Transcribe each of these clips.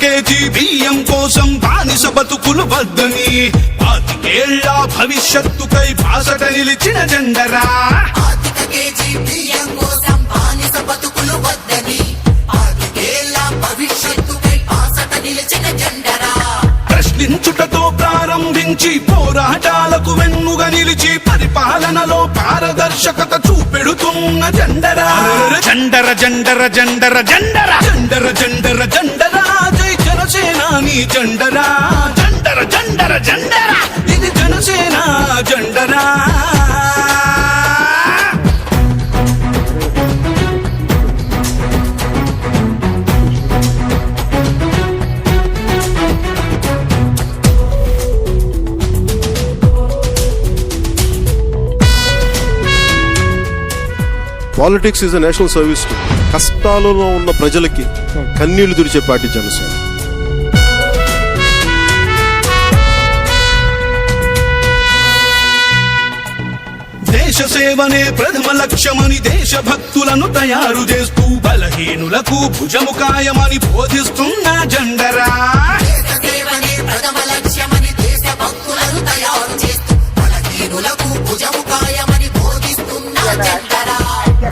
KG బియ్యం కోసం బానిస బతుకులు వద్దని. పాతికేళ్ళ భవిష్యత్తుకై బాసట నిలిచిన జెండరా. ప్రశ్నించుటతో ప్రారంభించి పోరాటాలకు వెన్నుగా నిలిచి పరిపాలనలో పారదర్శకత చూపెడుతున్న జెండరా జెండర జెండర జెండర. జెండర జెండర జెండర. జండరా జండర జండర జండర. ఇది Janasena జండరా. Politics is a national service కష్టాలలో ఉన్న ప్రజలకి కన్నీళ్ళు తుడిచే పార్టీ జనసేన. దేశ సేవనే ప్రథమ లక్ష్యమని దేశభక్తులను తయారు చేస్తూ బలహీనులకు భుజము కాయమని బోధిస్తున్న జెండరా. దేశ సేవనే ప్రథమ లక్ష్యమని దేశ భక్తులను తయారు చేస్తూ బలహీనులకు భుజము కాయమని బోధిస్తున్న జెండరా.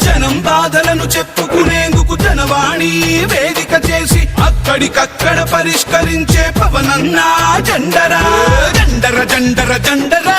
జనం బాధలను చెప్పుకునేందుకు జనవాణి వేదిక చేసి అక్కడికక్కడ పరిష్కరించే పవనన్నా జెండరా. జెండర జెండర జెండరా.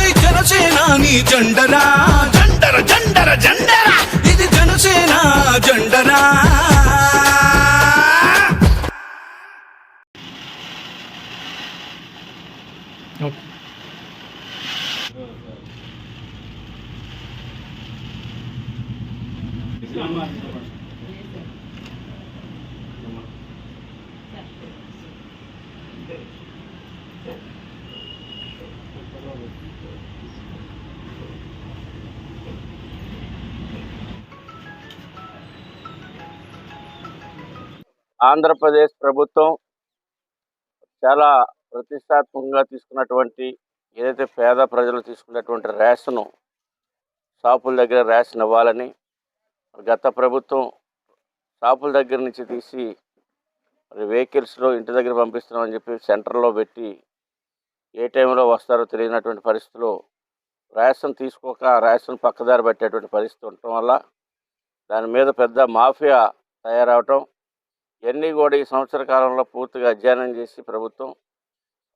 జనసేనాని జెండరా? జెండర జెండర జెండర. ఇది జనసేన జెండరా? ఆంధ్రప్రదేశ్ ప్రభుత్వం చాలా ప్రతిష్టాత్మకంగా తీసుకున్నటువంటి ఏదైతే పేద ప్రజలు తీసుకున్నటువంటి రేషను షాపుల దగ్గర రేషన్ ఇవ్వాలని గత ప్రభుత్వం షాపుల దగ్గర నుంచి తీసి మరి వెహికల్స్లో ఇంటి దగ్గర పంపిస్తున్నామని చెప్పి సెంటర్లో పెట్టి ఏ టైంలో వస్తారో తెలియనటువంటి పరిస్థితిలో రేషన్ తీసుకోక రేషన్ పక్కదారి పెట్టేటువంటి పరిస్థితి ఉండటం వల్ల దాని మీద పెద్ద మాఫియా తయారవటం ఇవన్నీ కూడా ఈ సంవత్సర కాలంలో పూర్తిగా అధ్యయనం చేసి ప్రభుత్వం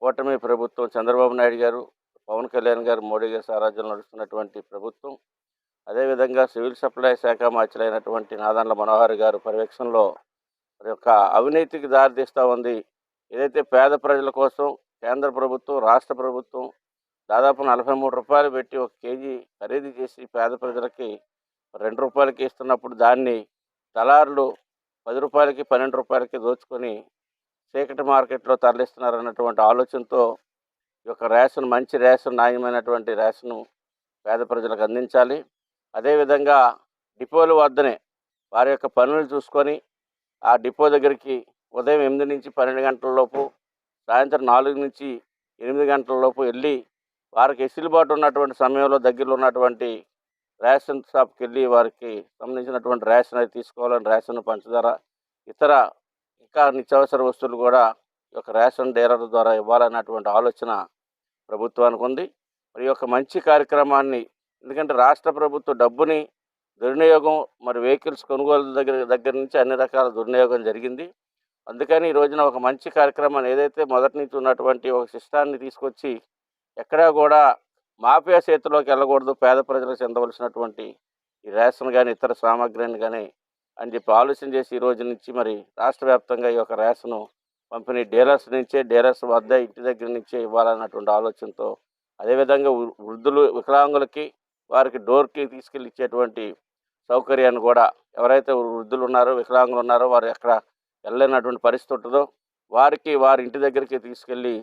కూటమి ప్రభుత్వం చంద్రబాబు నాయుడు గారు పవన్ కళ్యాణ్ గారు మోడీ గారి సారాజ్యంలో నడుస్తున్నటువంటి ప్రభుత్వం అదేవిధంగా సివిల్ సప్లై శాఖ మార్చలైనటువంటి నాదన్ల మనోహర్ గారు పర్యవేక్షణలో యొక్క అవినీతికి దారితీస్తూ ఉంది. ఏదైతే పేద ప్రజల కోసం కేంద్ర ప్రభుత్వం రాష్ట్ర ప్రభుత్వం దాదాపు నలభై మూడు రూపాయలు పెట్టి ఒక కేజీ ఖరీదు చేసి పేద ప్రజలకి రెండు రూపాయలకి ఇస్తున్నప్పుడు దాన్ని దళారులు పది రూపాయలకి పన్నెండు రూపాయలకి దోచుకొని చీకటి మార్కెట్లో తరలిస్తున్నారన్నటువంటి ఆలోచనతో ఈ యొక్క రేషన్ మంచి రేషన్ నాణ్యమైనటువంటి రేషను పేద ప్రజలకు అందించాలి. అదేవిధంగా డిపోల వద్దనే వారి యొక్క పనులు చూసుకొని ఆ డిపో దగ్గరికి ఉదయం ఎనిమిది నుంచి పన్నెండు గంటల లోపు సాయంత్రం నాలుగు నుంచి ఎనిమిది గంటల లోపు వెళ్ళి వారికి వెసులుబాటు ఉన్నటువంటి సమయంలో దగ్గరలో ఉన్నటువంటి రేషన్ షాప్కి వెళ్ళి వారికి సంబంధించినటువంటి రేషన్ అది తీసుకోవాలని రేషన్ పంచదార ఇతర ఇంకా నిత్యావసర వస్తువులు కూడా ఈ యొక్క రేషన్ డీలర్ ద్వారా ఇవ్వాలన్నటువంటి ఆలోచన ప్రభుత్వానికి ఉంది. మరి ఈ యొక్క మంచి కార్యక్రమాన్ని ఎందుకంటే రాష్ట్ర ప్రభుత్వ డబ్బుని దుర్వినియోగం మరి వెహికల్స్ కొనుగోలు దగ్గర దగ్గర నుంచి అన్ని రకాల దుర్వినియోగం జరిగింది. అందుకని ఈ రోజున ఒక మంచి కార్యక్రమాన్ని ఏదైతే మొదటి నుంచి ఉన్నటువంటి ఒక సిస్టాన్ని తీసుకొచ్చి ఎక్కడా కూడా మాఫియా చేతిలోకి వెళ్ళకూడదు పేద ప్రజలకు చెందవలసినటువంటి ఈ రేషన్ కానీ ఇతర సామాగ్రిని కానీ అని చెప్పి ఆలోచన చేసి ఈ రోజు నుంచి మరి రాష్ట్ర వ్యాప్తంగా ఈ యొక్క రేషను పంపిణీ డీలర్స్ నుంచే డీలర్స్ వద్ద ఇంటి దగ్గర నుంచే ఇవ్వాలన్నటువంటి ఆలోచనతో అదేవిధంగా వృద్ధులు వికలాంగులకి వారికి డోర్కి తీసుకెళ్ళి ఇచ్చేటువంటి సౌకర్యాన్ని కూడా ఎవరైతే వృద్ధులు ఉన్నారో వికలాంగులు ఉన్నారో వారు ఎక్కడ వెళ్ళలేనటువంటి పరిస్థితి ఉంటుందో వారికి వారి ఇంటి దగ్గరికి తీసుకెళ్ళి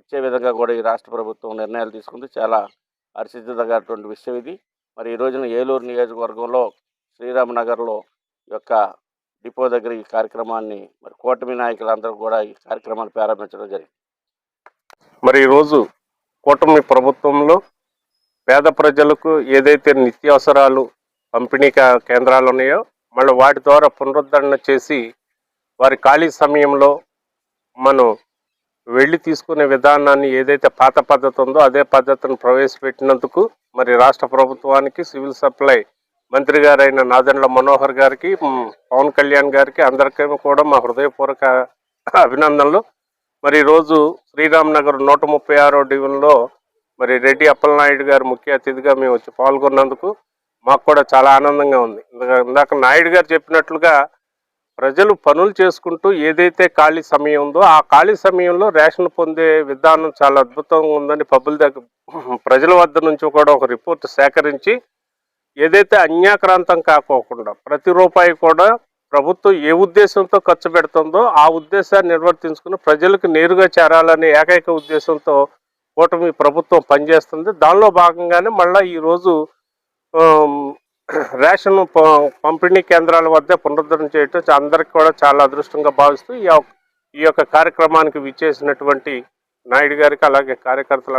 ఇచ్చే విధంగా కూడా ఈ రాష్ట్ర ప్రభుత్వం నిర్ణయాలు తీసుకుంది. చాలా హర్షించదగినటువంటి విషయం ఇది. మరి ఈ రోజున ఏలూరు నియోజకవర్గంలో శ్రీరామనగర్లో యొక్క డిపో దగ్గర ఈ కార్యక్రమాన్ని మరి కూటమి నాయకులందరూ కూడా ఈ కార్యక్రమాన్ని ప్రారంభించడం జరిగింది. మరి ఈరోజు కూటమి ప్రభుత్వంలో పేద ప్రజలకు ఏదైతే నిత్యావసరాలు పంపిణీ కేంద్రాలు ఉన్నాయో మళ్ళీ వాటి ద్వారా పునరుద్ధరణ చేసి వారి ఖాళీ సమయంలో మనం వెళ్ళి తీసుకునే విధానాన్ని ఏదైతే పాత పద్ధతి ఉందో అదే పద్ధతిని ప్రవేశపెట్టినందుకు మరి రాష్ట్ర ప్రభుత్వానికి సివిల్ సప్లై మంత్రి గారైన నాదెండ్ల మనోహర్ గారికి పవన్ కళ్యాణ్ గారికి అందరికీ కూడా మా హృదయపూర్వక అభినందనలు. మరి ఈరోజు శ్రీరామ్ నగర్ నూట ముప్పై ఆరో డివిజన్లో మరి రెడ్డి అప్పలనాయుడు గారు ముఖ్య అతిథిగా మేము వచ్చి పాల్గొన్నందుకు మాకు కూడా చాలా ఆనందంగా ఉంది. ఇందాక నాయుడు గారు చెప్పినట్లుగా ప్రజలు పనులు చేసుకుంటూ ఏదైతే ఖాళీ సమయం ఉందో ఆ ఖాళీ సమయంలో రేషన్ పొందే విధానం చాలా అద్భుతంగా ఉందని పబ్బుల దగ్గర ప్రజల వద్ద నుంచి కూడా ఒక రిపోర్ట్ సేకరించి ఏదైతే అన్యాక్రాంతం కాకోకుండా ప్రతి రూపాయి కూడా ప్రభుత్వం ఏ ఉద్దేశంతో ఖర్చు పెడుతుందో ఆ ఉద్దేశాన్ని నిర్వర్తించుకుని ప్రజలకు నేరుగా చేరాలనే ఏకైక ఉద్దేశంతో కూటమి ప్రభుత్వం పనిచేస్తుంది. దానిలో భాగంగానే మళ్ళీ ఈరోజు రేషన్ పంపిణీ కేంద్రాల వద్ద పునరుద్ధరణ చేయటం అందరికి కూడా చాలా అదృష్టంగా భావిస్తూ ఈ యొక్క- ఈ యొక్క కార్యక్రమానికి విచ్చేసినటువంటి నాయుడు గారికి అలాగే కార్యకర్తలు